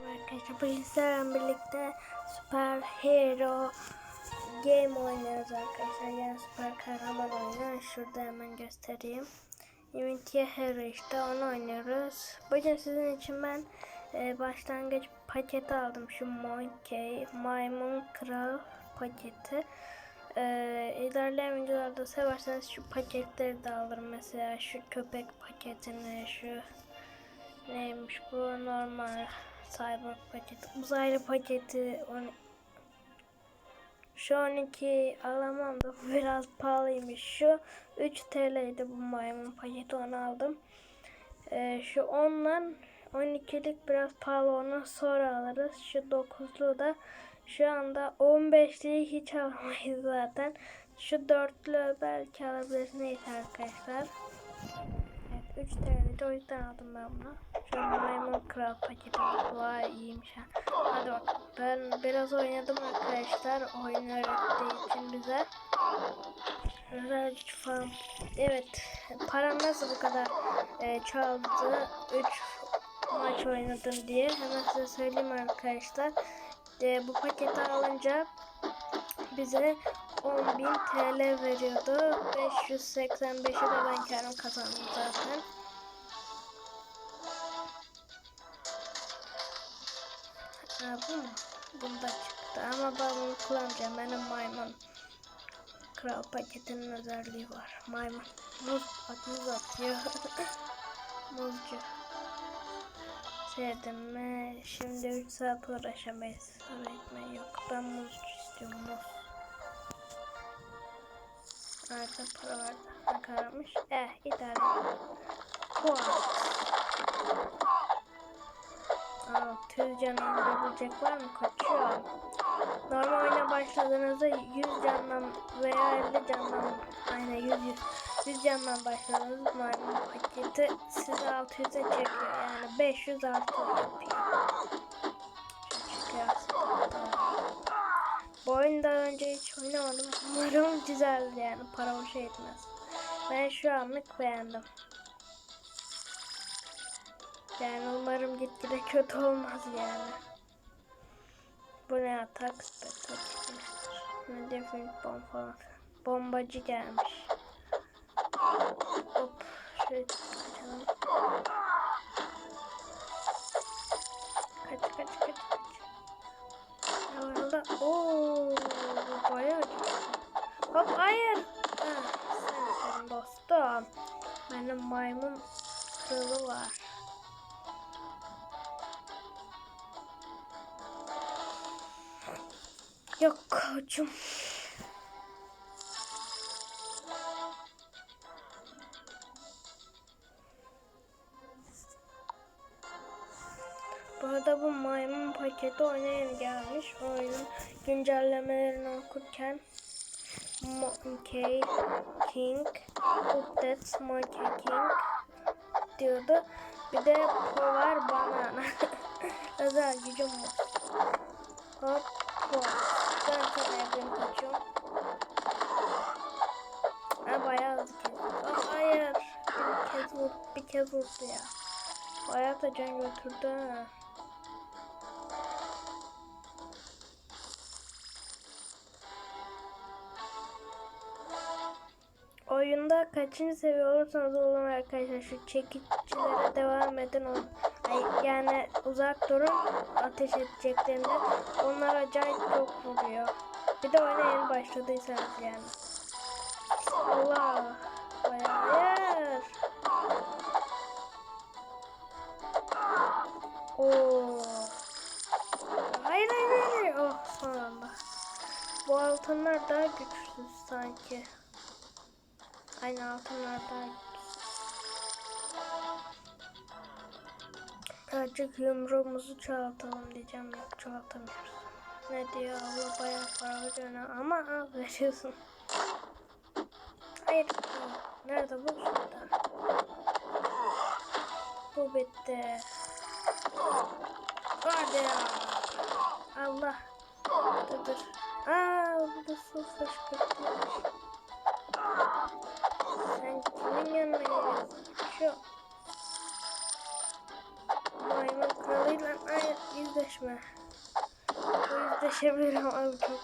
Arkadaşlar bugün sizlerle birlikte Super Hero Game oynuyoruz arkadaşlar. Yani süper kahraman oyunu. Şurada hemen göstereyim. Unity Hero işte onu oynuyoruz. Bugün sizin için ben e, başlangıç paketi aldım. Şu Monkey Maymun Kral paketi. E, ilerleyen videolarda severseniz şu paketleri de alırım. Mesela şu köpek paketini, şu neymiş bu normal cyber paketi, uzaylı paketi. on- Şu 12 alamam da biraz pahalıymış. Şu 3 TL'ydi bu maymun paketi onu aldım. Ee, şu 10'dan 12'lik biraz pahalı onu sonra alırız. Şu 9'lu da şu anda 15'liği hiç alamayız zaten. Şu 4'lü belki alabiliriz neyse arkadaşlar. Evet 3 TL'de o yüzden aldım ben bunu. Şu maymun kral paketi vay iyiymiş ha. Hadi bak ben biraz oynadım arkadaşlar oyun öğrettiği için bize. Özel güç falan. Evet param nasıl bu kadar e, çaldı 3 maç oynadım diye hemen size söyleyeyim arkadaşlar. E, bu paketi alınca bize 10.000 TL veriyordu. 585'i de ben kendim kazandım zaten. Ha, bu mu? Bunda çıktı ama ben bunu kullanacağım. Benim maymun. Kral paketinin özelliği var. Maymun. Muz, bak muz atıyor. Muzcu. Sevdim mi? Şimdi 3 saat uğraşamayız. Öğretmen yok. Ben muzcu istiyorum. Muz. Nerede para vardı? Ne kadarmış? Eh idare. Puan. 600 can indirebilecek var mı? Kaçıyor. Normal oyuna başladığınızda 100 candan veya 50 candan aynen 100 100 100 candan başladığınız maymun paketi sizi 600'e çekiyor. Yani 500 artı. Bu oyunu daha önce hiç oynamadım. Umarım güzel yani para hoşa etmez. Ben şu anlık beğendim. Yani umarım gitgide kötü olmaz yani. Bu ne atak spektaktır. Ne definit bomb falan. Bombacı gelmiş. Koçum. Bu arada bu maymun paketi oynayın gelmiş. Oyunun güncellemelerini okurken Monkey King Updates Monkey King diyordu. Bir de Power Banana. Özel gücüm var. Hop hop. Kaçıyorum. Ha bayağı hızlı. Aa, hayır. Bir kez vurdu, bir kez vurdu ya. Bayağı da can götürdü ha. Oyunda kaçıncı seviye olursanız olun arkadaşlar şu çekicilere devam edin. Ay, yani uzak durun ateş edeceklerinde onlar acayip çok vuruyor. Bir de oyuna yeni başladıysanız yani. Allah. Hayır. Oo. Hayır hayır hayır. Oh son. Bu altınlar daha güçsüz sanki. Aynı altınlar daha Azıcık yumruğumuzu çoğaltalım diyeceğim. Yok çoğaltamıyoruz. Ne diyor Allah bayağı para veriyor ha. ama az veriyorsun. Hayır. Nerede bu? Şurada. Bu bitti. Hadi ya. Allah. Dur dur. Aa bu da su fışkırtmış. Sen kimin yanına geliyorsun? Şu. maymun kralıyla hayır yüzleşme. Yüzleşebilirim abi çok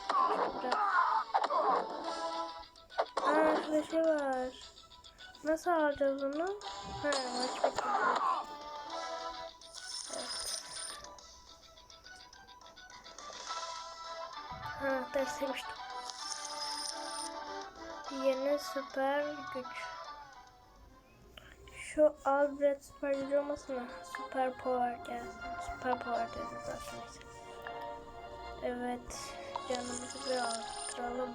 biraz. Aa şey var. Nasıl alacağız onu? Ha maç bitti. Evet. Ha ders yemiştim. Yeni süper güç. Şu Albert süper güç olmasın mı? Süper power gelsin. Süper power dedi zaten. Evet. Canımızı bir arttıralım.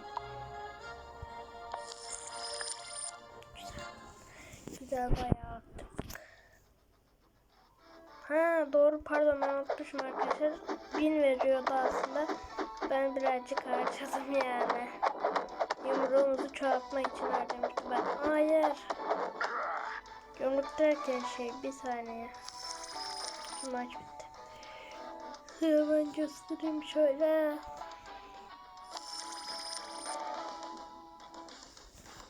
Güzel. Güzel bayağı arttırdık. Ha doğru pardon ben unutmuşum arkadaşlar. Bin veriyordu aslında. Ben birazcık harcadım yani. Yumruğumuzu çoğaltmak için harcamıştım ben. Hayır. Yumruk derken şey bir saniye. Maç bitti. Hemen göstereyim şöyle.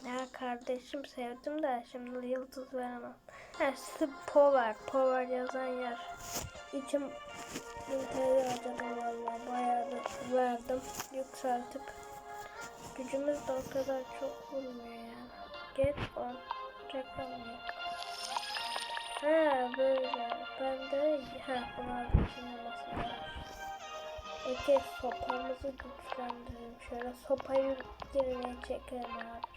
Ya kardeşim sevdim de şimdi yıldız veremem. Ha power. Power yazan yer. İçim İntihar harcadım valla. Bayağı da verdim. Yükseltip. Gücümüz de o kadar çok vurmuyor yani. Get on. Reklam yok. Ha böyle. Ben de ha bunlar nasıl var. Eke sopamızı güçlendirelim. Şöyle sopayı yerine çekelim abi.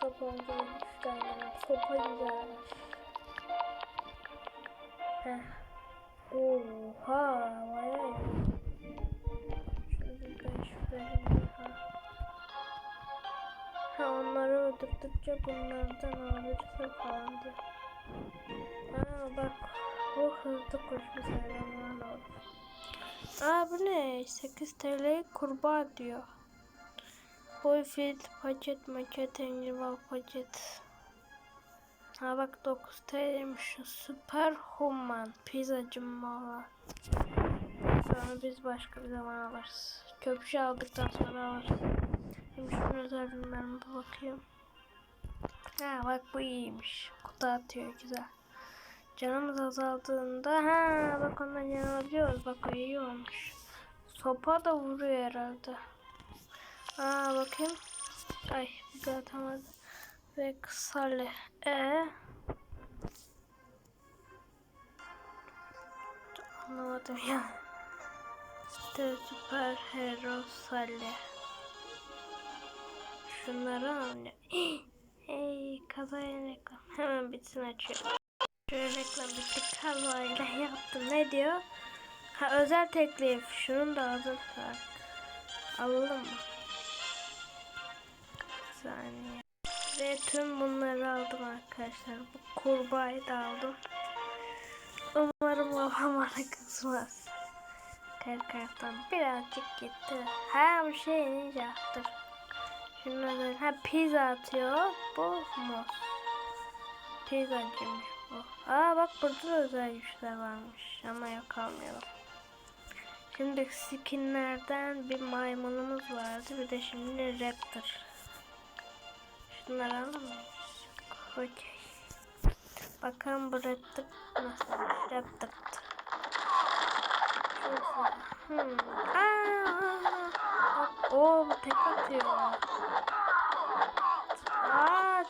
Sopamızı güçlendirelim. Sopa güzelmiş. Heh. Oha bayağı iyi. Şöyle beş verin ha. Onları öldürdükçe bunlardan alırsa falan diyor. Ha bak bu hızlı koşma sayılanlar oldu. Aa bu ne? 8 TL kurbağa diyor. Boyfield paket maket engival paket. Ha bak 9 TL'ymiş. Süper Human pizzacım valla. Sonra biz başka bir zaman alırız. Köpüşü aldıktan sonra alırız. Şimdi şunun özelliğine bir bakayım. Ha bak bu iyiymiş. Kutu atıyor güzel. Canımız azaldığında ha bak ondan yanılabiliyoruz. Bak o iyi olmuş. Sopa da vuruyor herhalde. Aa bakayım. Ay bir daha atamadım. Ve kısalı. E Anlamadım ya. İşte süper hero Sally. Şunları al. Hey kazaya reklam. Hemen bitsin açıyorum. Şöyle reklam bitti. Kazayla yaptım. Ne diyor? Ha özel teklif. Şunun da adı var. Alalım mı? Bir saniye. Ve tüm bunları aldım arkadaşlar. Bu kurbağayı da aldım. Umarım babam bana kızmaz. Karttan birazcık gitti. Bir şey inince attır. Şunları ha pizza atıyor. Bu mu? Pizzacıymış bu. Aa bak burada da özel güçler varmış. Ama yok almayalım. Şimdi skinlerden bir maymunumuz vardı. Bir de şimdi raptor. Şunları alalım mı? Okey. Bakalım bu raptor nasıl? Raptor. Hmm. Aa, Oo bu tek atıyor.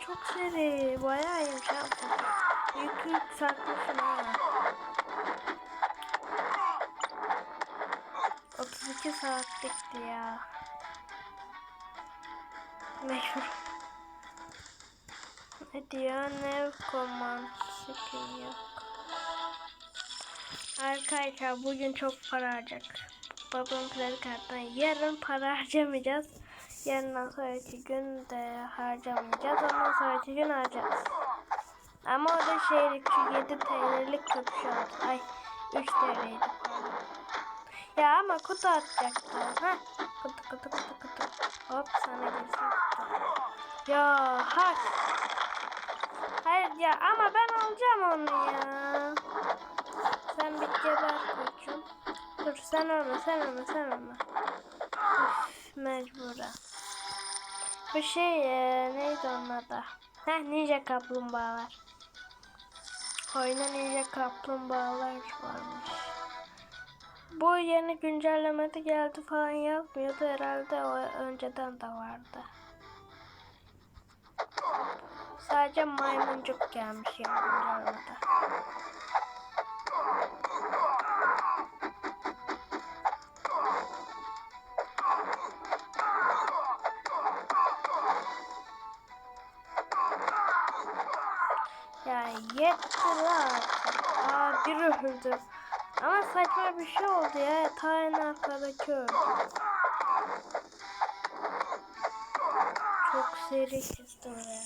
Çok seri. Bayağı iyiymiş ha. Yük yükseltmişim ha. 32 saatlikti ya. Mecbur. Ne diyor? Ne command skill yok. Arkadaşlar bugün çok para harcayacak. Babam kredi kartından yarın para harcamayacağız. Yarından sonraki gün de harcamayacağız. Ondan sonraki gün harcayacağız. Ama o da şeylik şu 7 TL'lik köpüş aldı. Ay 3 TL'ydi. Ya ama kutu atacaktı. Ha kutu kutu kutu kutu. Hop sana girsin kutu. Ya hak. Hayır ya ama ben alacağım onu ya. Sen bir geber koçum. Dur sen olma sen olma sen olma. Üf, mecburen. Bu şey e, neydi onun adı? Heh ninja kaplumbağalar. Oyuna ninja kaplumbağalar varmış. Bu yeni güncellemede geldi falan yazmıyordu herhalde o önceden de vardı. Sadece maymuncuk gelmiş yeni güncellemede. Artık. Aa bir öldü. Ama saçma bir şey oldu ya. Ta en arkadaki öldü. Çok seri çizdi oraya.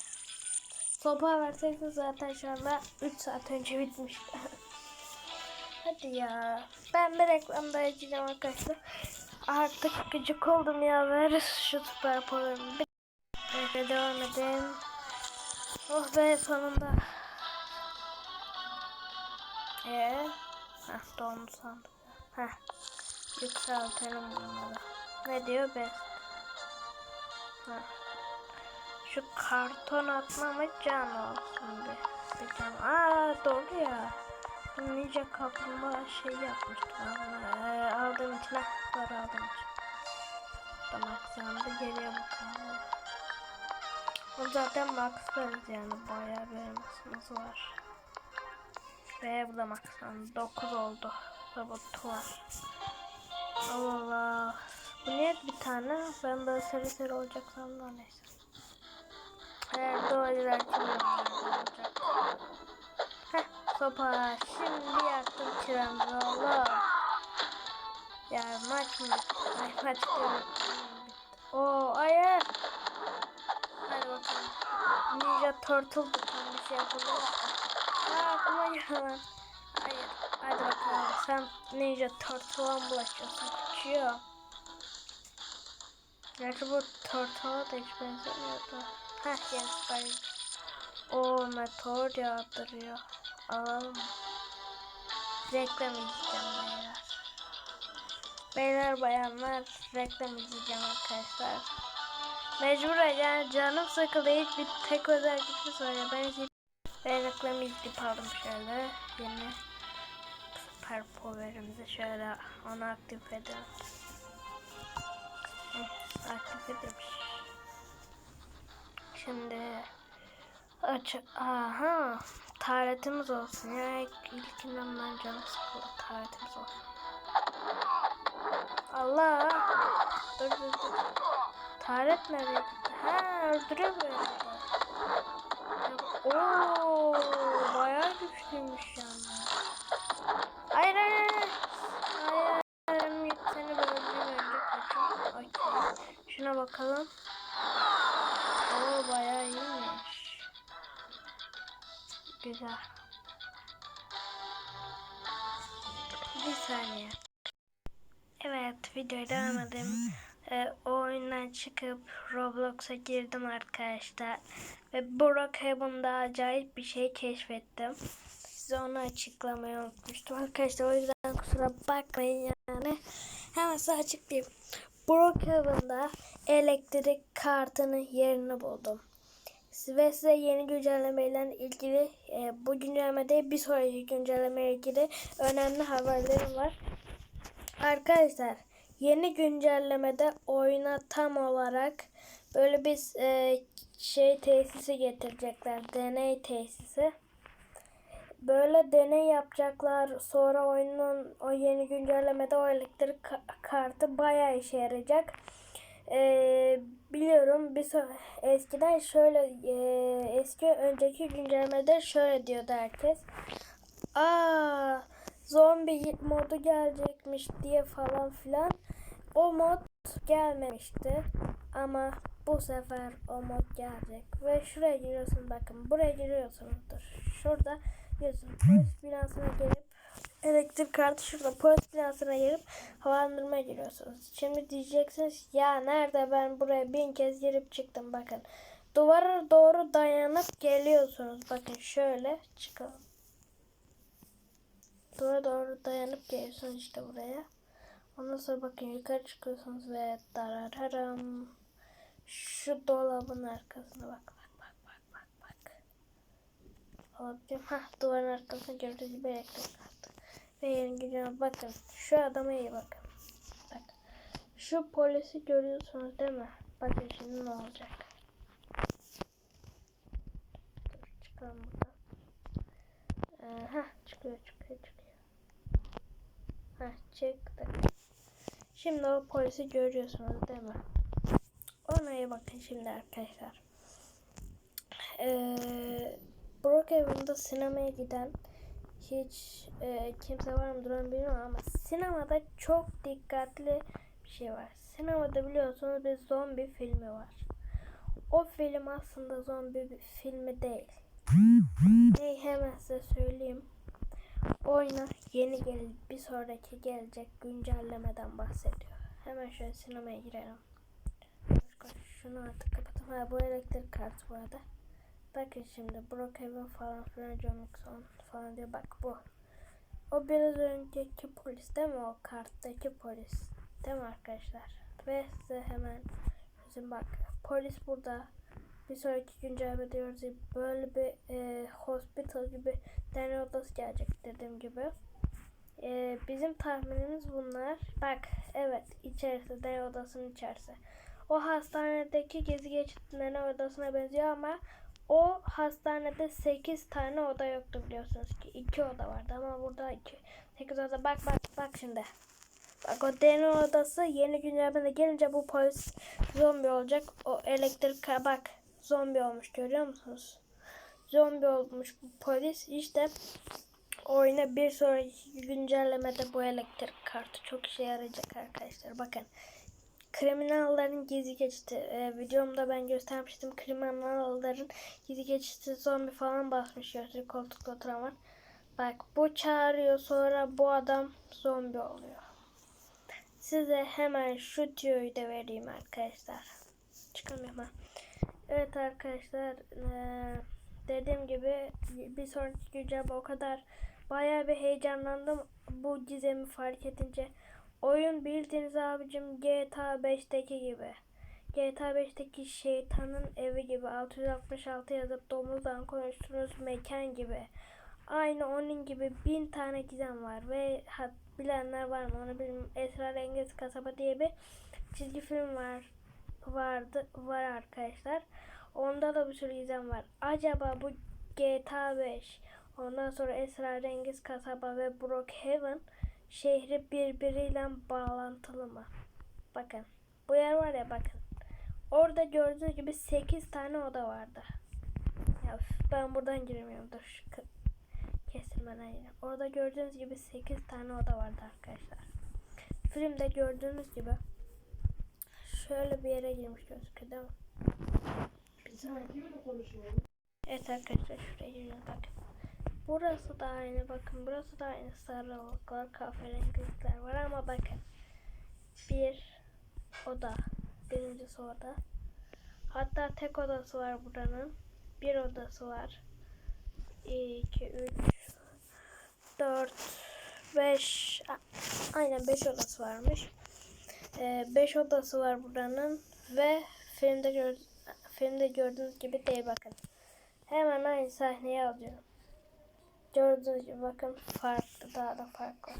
Sopa verseydi zaten şu anda 3 saat önce bitmişti. Hadi ya. Ben bir reklamda açacağım arkadaşlar. Artık gıcık oldum ya. Ver şu süper polarımı. Bir devam edelim. Oh be sonunda. Ee, heh, dondu sandım. Heh, yükseltelim bunları. Ne diyor be? Heh. Şu karton atma mı can olsun be. Bir can. Aa doğru ya. Ninja kaplumbağa şey yapmıştım ee, aldığım için sonra aldığım için. Tamam sandı geriye bakalım. O zaten max veririz yani bayağı bir elmasımız var. Ve bu da max yani 9 oldu. Robotu var. Allah Allah. Bu niye bir tane? Ben de seri seri olacak sandım neyse. Eğer doğru ilerletiyorum olacak. Heh sopa. Şimdi yaktım çırağımızı oğlum. Ya maç mı? Ay maç diyorum. Oo hayır. Hadi bakalım. Ninja Turtle tutan bir şey yapalım. Aklıma geldi lan. Hayır. Hadi bakalım. Sen Ninja Turtle'a mı bulaşıyorsun? Kaçıyor. Gerçi bu Turtle'a da hiç benzemiyordu. Heh yeni süper. O meteor yağdırıyor. Alalım? Reklam izleyeceğim beyler. Beyler bayanlar reklam izleyeceğim arkadaşlar. Mecburen yani canım sıkıldı hiç bir tek özel gücü ya ben izleyip ben reklamı izleyip aldım şöyle yeni süper power'imizi şöyle onu aktif edelim. Heh, aktif edilmiş. Şimdi aç aha taretimiz olsun ya ilkinden ben canım sıkıldı taretimiz olsun. Allah dur. Taret gitti? Ha öldürüyor. Ooo bayağı güçlüymüş yani. Hayır hayır hayır. Hayır Ümit seni böldüğüm önce kaçın. Okey. Şuna bakalım. Oo bayağı iyiymiş. Güzel. Bir saniye. Evet videoya devam edelim. Ee, o oyundan çıkıp Roblox'a girdim arkadaşlar. Ve Brookhaven'da acayip bir şey keşfettim. Size onu açıklamayı unutmuştum arkadaşlar. O yüzden kusura bakmayın yani. Hemen size açıklayayım. Brookhaven'da elektrik kartının yerini buldum. Ve size yeni güncellemeyle ilgili e, bu güncellemede bir sonraki güncellemeyle ilgili önemli haberlerim var. Arkadaşlar yeni güncellemede oyuna tam olarak böyle bir e, şey tesisi getirecekler. Deney tesisi. Böyle deney yapacaklar. Sonra oyunun o yeni güncellemede o elektrik ka- kartı bayağı işe yarayacak. Ee, biliyorum bir so- eskiden şöyle e, eski önceki güncellemede şöyle diyordu herkes. Aa zombi modu gelecekmiş diye falan filan. O mod gelmemişti. Ama bu sefer o mod gelecek. Ve şuraya giriyorsun bakın. Buraya giriyorsunuzdur. Şurada giriyorsun. Polis binasına gelip elektrik kartı şurada polis binasına girip havalandırmaya giriyorsunuz. Şimdi diyeceksiniz ya nerede ben buraya bin kez girip çıktım bakın. Duvara doğru dayanıp geliyorsunuz. Bakın şöyle çıkalım. Duvara doğru dayanıp geliyorsunuz işte buraya. Ondan sonra bakın yukarı çıkıyorsunuz ve darararam. Şu dolabın arkasına bak bak bak bak bak bak. alabilirim. Hah duvarın arkasında gördüğünüz gibi elektrik kartı. Ve yerin gücüne bakın. Şu adama iyi bakın. Bak. Şu polisi görüyorsunuz değil mi? Bakın şimdi ne olacak. Dur çıkalım buradan. Ee, hah çıkıyor çıkıyor çıkıyor. Hah çıktı. Şimdi o polisi görüyorsunuz değil mi? Ona iyi bakın şimdi arkadaşlar. Ee, Brookhaven'da sinemaya giden hiç e, kimse var mı duran bilmiyorum ama sinemada çok dikkatli bir şey var. Sinemada biliyorsunuz bir zombi filmi var. O film aslında zombi bir filmi değil. Neyi hemen size söyleyeyim. Oyuna yeni gel bir sonraki gelecek güncellemeden bahsediyor. Hemen şöyle sinemaya girelim. Şunu artık kapatalım. Ha, bu elektrik kartı bu arada. Bakın şimdi Brookhaven falan filan John Nixon falan diye bak bu. O biraz önceki polis değil mi o karttaki polis? Değil mi arkadaşlar? Ve size hemen bizim bak polis burada. Bir sonraki güncelleme diyoruz ki böyle bir e, hospital gibi deney odası gelecek dediğim gibi. E, bizim tahminimiz bunlar. Bak evet içerisi deney odasının içerisi. O hastanedeki gezi geçit deney odasına benziyor ama o hastanede 8 tane oda yoktu biliyorsunuz ki. 2 oda vardı ama burada 2 8 oda. Bak bak bak şimdi. Bak o deney odası yeni güncellemede gelince bu polis zombi olacak. O elektrik bak zombi olmuş görüyor musunuz? Zombi olmuş bu polis. İşte oyuna bir sonraki güncellemede bu elektrik kartı çok işe yarayacak arkadaşlar. Bakın kriminalların gizli geçti. Ee, videomda ben göstermiştim. Kriminalların gizli geçti zombi falan basmış yazıyor koltukta oturan. Bak bu çağırıyor sonra bu adam zombi oluyor. Size hemen şu tüyoyu da vereyim arkadaşlar. Çıkamıyorum ha. Evet arkadaşlar ee, dediğim gibi bir sonraki güncelleme o kadar bayağı bir heyecanlandım bu gizemi fark edince. Oyun bildiğiniz abicim GTA 5'teki gibi. GTA 5'teki şeytanın evi gibi 666 yazıp domuzdan konuştuğunuz mekan gibi. Aynı onun gibi bin tane gizem var ve hat, bilenler var mı onu bilmiyorum. Esrarengiz Kasaba diye bir çizgi film var vardı var arkadaşlar. Onda da bir sürü gizem var. Acaba bu GTA 5 ondan sonra Esrarengiz Kasaba ve Brookhaven şehri birbiriyle bağlantılı mı? Bakın. Bu yer var ya bakın. Orada gördüğünüz gibi 8 tane oda vardı. Ya ben buradan giremiyorum. Dur şu kestirmeden yine. Orada gördüğünüz gibi 8 tane oda vardı arkadaşlar. Filmde gördüğünüz gibi şöyle bir yere girmiş gözüküyor değil mi? Evet arkadaşlar şuraya giriyoruz bakın. Burası da aynı bakın burası da aynı sarılıklar kahverengilikler var ama bakın. Bir oda birincisi oda. Hatta tek odası var buranın. Bir odası var. 2 3 4 5 aynen 5 odası varmış 5 ee, odası var buranın ve filmde gör, filmde gördüğünüz gibi değil bakın hemen aynı sahneyi alıyorum Gördüğünüz gibi bakın farklı daha da farklı.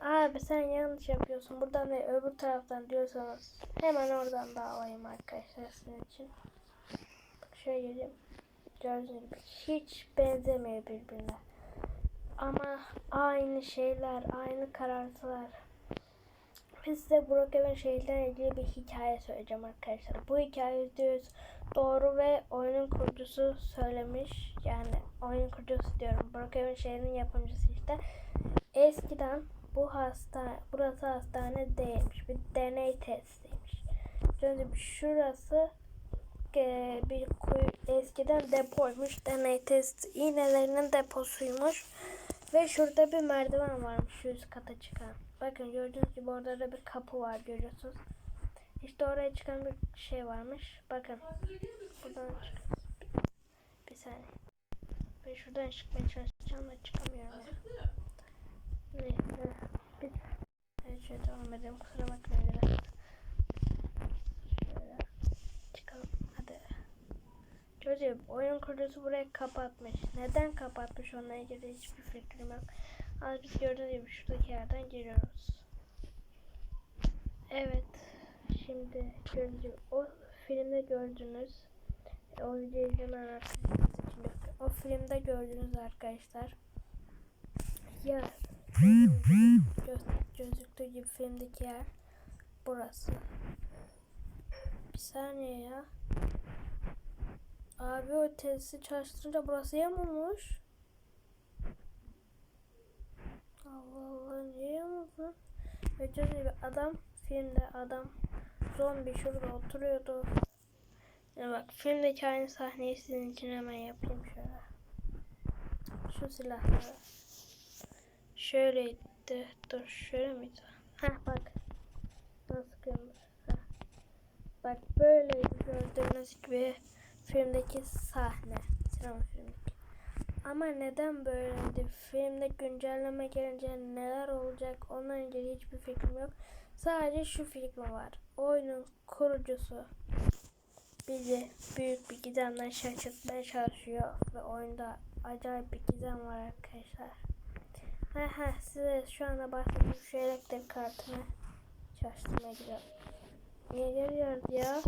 Abi sen yanlış yapıyorsun. Buradan ve öbür taraftan diyorsanız hemen oradan da alayım arkadaşlar sizin için. Bak şöyle geleyim. Gördüğünüz gibi hiç benzemiyor birbirine. Ama aynı şeyler, aynı karartılar. Biz size Brookhaven şehirlerle ilgili bir hikaye söyleyeceğim arkadaşlar. Bu hikaye %100 doğru ve oyunun kurucusu söylemiş. Yani oyun kurucusu diyorum. Brookhaven şehrinin yapımcısı işte. Eskiden bu hasta, burası hastane değilmiş. Bir deney testiymiş. Şimdi şurası e, bir kuyu, eskiden depoymuş. Deney test iğnelerinin deposuymuş. Ve şurada bir merdiven varmış yüz kata çıkan. Bakın gördüğünüz gibi orada da bir kapı var görüyorsunuz. İşte oraya çıkan bir şey varmış. Bakın. Buradan çık. Bir saniye. Ben şuradan çıkmaya çalışacağım da çıkamıyorum ya. Neyse. Bir Evet şöyle devam edelim. Kusura bakmayın biraz. Şöyle. Çıkalım. Hadi. Çocuğum Oyun kurucusu burayı kapatmış. Neden kapatmış onunla ilgili hiçbir fikrim yok. Ama biz gördüğünüz gibi şuradaki yerden giriyoruz. Evet. Şimdi gördüğünüz o filmde gördüğünüz e, o videoyu izlemeyen arkadaşlar. O filmde gördüğünüz arkadaşlar ya göz, gözüktüğü gibi filmdeki yer burası. Bir saniye ya. Abi o telsizi çalıştırınca burası yamulmuş. Allah Allah niye yamuldu? Gördüğünüz gibi adam filmde adam zombi şurada oturuyordu. Ya bak filmdeki aynı sahneyi sizin için hemen yapayım şöyle. Şu silahları. Şöyleydi. Dur şöyle miydi? Heh bak. Nasıl kırmış. Heh. Bak böyleydi gördüğünüz gibi filmdeki sahne. Sinema filmdeki. Ama neden böyleydi? Filmde güncelleme gelince neler olacak onunla ilgili hiçbir fikrim yok. Sadece şu fikrim var. Oyunun kurucusu bizi büyük bir gizemden şaşırtmaya çalışıyor ve oyunda acayip bir gizem var arkadaşlar. Ha ha size şu anda bahsettiğim şu elektrik kartını çalıştırmaya gidiyorum. Niye geliyoruz ya?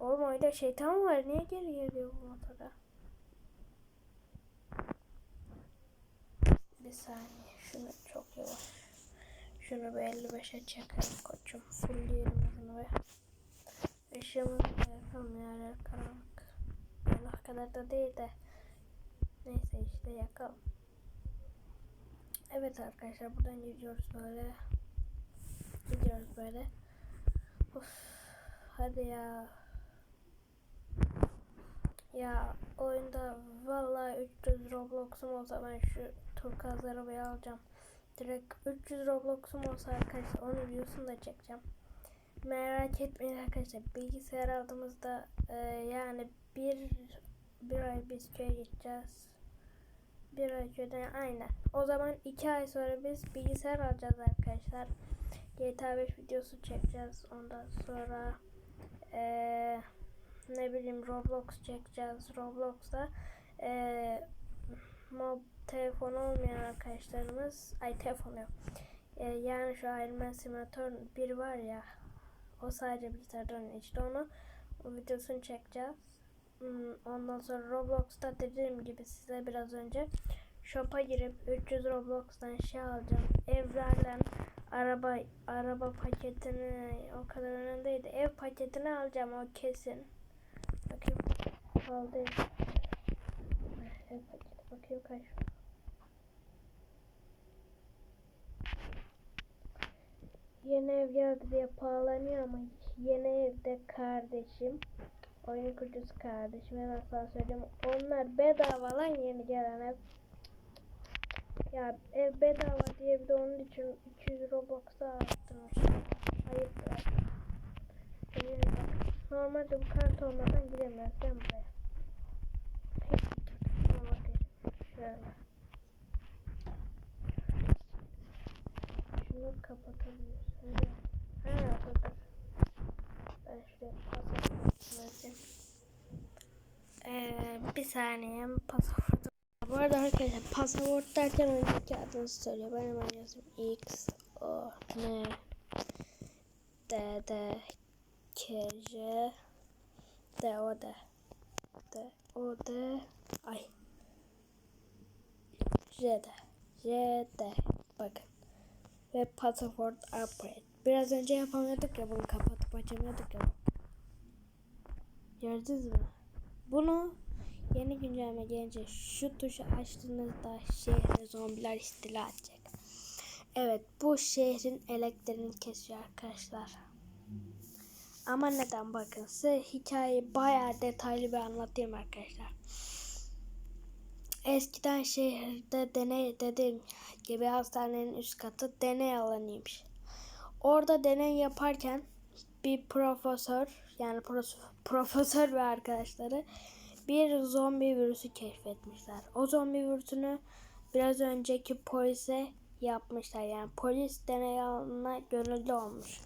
Oğlum oyunda şeytan var. Niye geri geliyor bu motora? Bir saniye. Şunu çok yavaş. Şunu bir 55'e çekelim koçum. Fullleyelim bunu ve ışığımızı da yakalım yerler karanlık. O kadar da değil de neyse işte yakalım. Evet arkadaşlar buradan gidiyoruz böyle. Gidiyoruz böyle. Of, hadi ya. Ya oyunda vallahi 300 Roblox'um olsa ben şu turkuaz arabayı alacağım. Direkt 300 Roblox'um olsa arkadaşlar onun videosunu da çekeceğim. Merak etmeyin arkadaşlar bilgisayar aldığımızda e, yani bir bir ay biz köye gideceğiz. Bir ay köyden aynen. O zaman iki ay sonra biz bilgisayar alacağız arkadaşlar. GTA 5 videosu çekeceğiz. Ondan sonra eee ne bileyim Roblox çekeceğiz. Roblox'ta eee mob telefon olmayan arkadaşlarımız ay telefon yok. Eee, yani şu Iron Simulator 1 var ya o sadece bilgisayardan işte onu o videosunu çekeceğiz. Hmm, Ondan sonra Roblox'ta dediğim gibi size biraz önce shop'a girip 300 Roblox'tan şey alacağım. Evlerle araba araba paketini o kadar önemliydi. Ev paketini alacağım o kesin. Bakayım aldı. Ev paketi bakayım kaç. Yeni ev geldi diye pahalanıyor ama yeni evde kardeşim oyun kurucusu kardeşim hemen sana söyleyeyim. Onlar bedava lan yeni gelen ev. Ya ev bedava diye bir de onun için 200 Robux'a arttırmış ayıp ya. Normalde bu kart olmadan ben buraya Şuna bakayım. Şöyle şunu kapatabiliyoruz öyle ha dur ben şuraya pasaport ee, bir saniye pasaport. Bu arada arkadaşlar pasaport derken önceki adını söylüyor. Ben hemen yazayım. X O N D D K J D O D D O D Ay J D J D Bakın ve pasaport upgrade. Biraz önce yapamıyorduk ya bunu kapatıp açamıyorduk ya. Gördünüz mü? Bunu yeni güncelleme gelince şu tuşu açtığınızda şehre zombiler istila edecek. Evet bu şehrin elektriğini kesiyor arkadaşlar. Ama neden bakın size hikayeyi bayağı detaylı bir anlatayım arkadaşlar. Eskiden şehirde deney dediğim gibi hastanenin üst katı deney alanıymış. Orada deney yaparken bir profesör yani prof- profesör ve arkadaşları bir zombi virüsü keşfetmişler. O zombi virüsünü biraz önceki polise yapmışlar. Yani polis deney alanına gönüllü olmuş.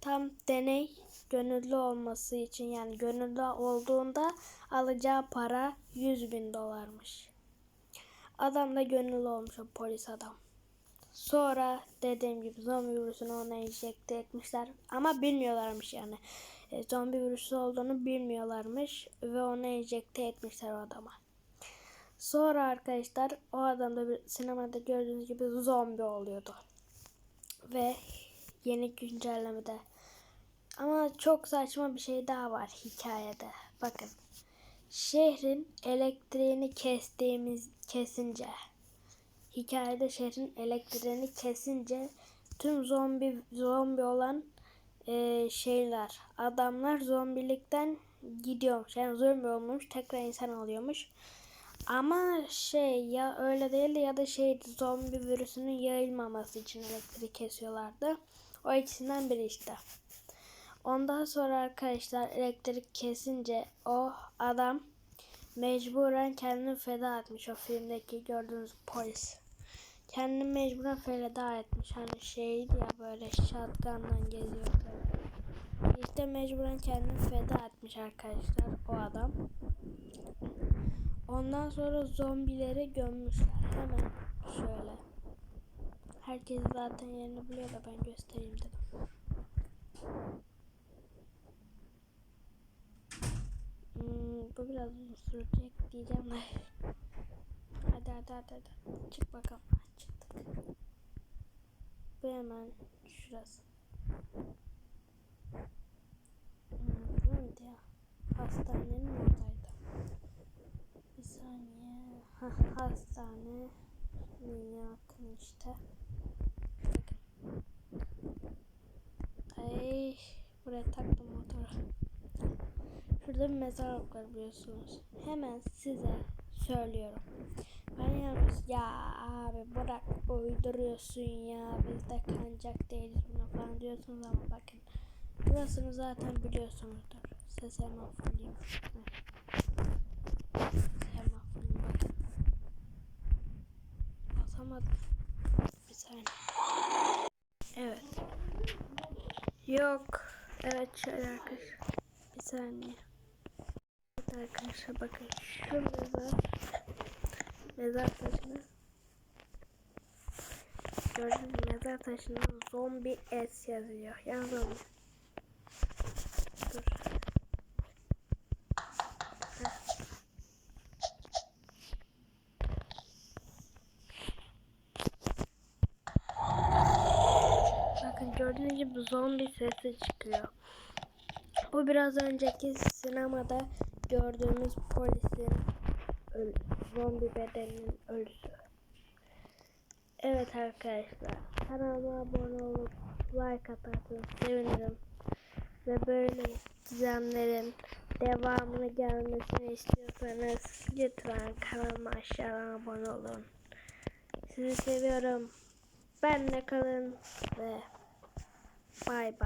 Tam deney gönüllü olması için yani gönüllü olduğunda alacağı para 100 bin dolarmış. Adam da gönüllü olmuş o polis adam. Sonra dediğim gibi zombi virüsünü ona enjekte etmişler ama bilmiyorlarmış yani. E, zombi virüsü olduğunu bilmiyorlarmış ve onu enjekte etmişler o adama. Sonra arkadaşlar o adam da bir sinemada gördüğünüz gibi zombi oluyordu. Ve yeni güncellemede. Ama çok saçma bir şey daha var hikayede. Bakın. Şehrin elektriğini kestiğimiz kesince hikayede şehrin elektriğini kesince tüm zombi zombi olan e, şeyler adamlar zombilikten gidiyormuş. Yani zombi olmuş tekrar insan oluyormuş. Ama şey ya öyle değildi ya da şey zombi virüsünün yayılmaması için elektrik kesiyorlardı. O ikisinden biri işte. Ondan sonra arkadaşlar elektrik kesince o adam mecburen kendini feda etmiş. O filmdeki gördüğünüz polis. Kendini mecburen feda etmiş. Hani şeydi ya böyle shotgun'dan geziyor böyle. İşte mecburen kendini feda etmiş arkadaşlar o adam. Ondan sonra zombileri gömmüşler. Hemen şöyle. Herkes zaten yerini biliyor da ben göstereyim dedim. Hmm, bu biraz uzun sürecek diyeceğim de. Hadi hadi hadi hadi. Çık bakalım. Çıktık. Bu hemen şurası. Hmm, bu neydi ya? Hastanenin oradaydı. Bir saniye. Ha, hastane. Yakın işte. Bakın. Ay, buraya taktım motoru. Şurada bir mezarlık var biliyorsunuz. Hemen size söylüyorum. Ben yalnız ya abi bırak uyduruyorsun ya biz de kancak değiliz buna falan diyorsunuz ama bakın. Burasını zaten biliyorsunuzdur. Ses hemen fulleyim. Hemen fulleyim bakın. Basamadım. Bir saniye. Evet. Yok. Evet şöyle arkadaşlar. Bir saniye. Arkadaşlar bakın şu mezar mezar taşını gördüğünüz mezar taşında zombi es yazıyor. Yani zombi. Dur. Bakın gördüğünüz gibi zombi sesi çıkıyor. Bu biraz önceki sinemada gördüğümüz polisin ölü, zombi bedeninin ölüsü. Evet arkadaşlar kanalıma abone olup like atarsanız sevinirim. Ve böyle gizemlerin devamını gelmesini istiyorsanız lütfen kanalıma aşağıdan abone olun. Sizi seviyorum. Benle kalın ve bay bay.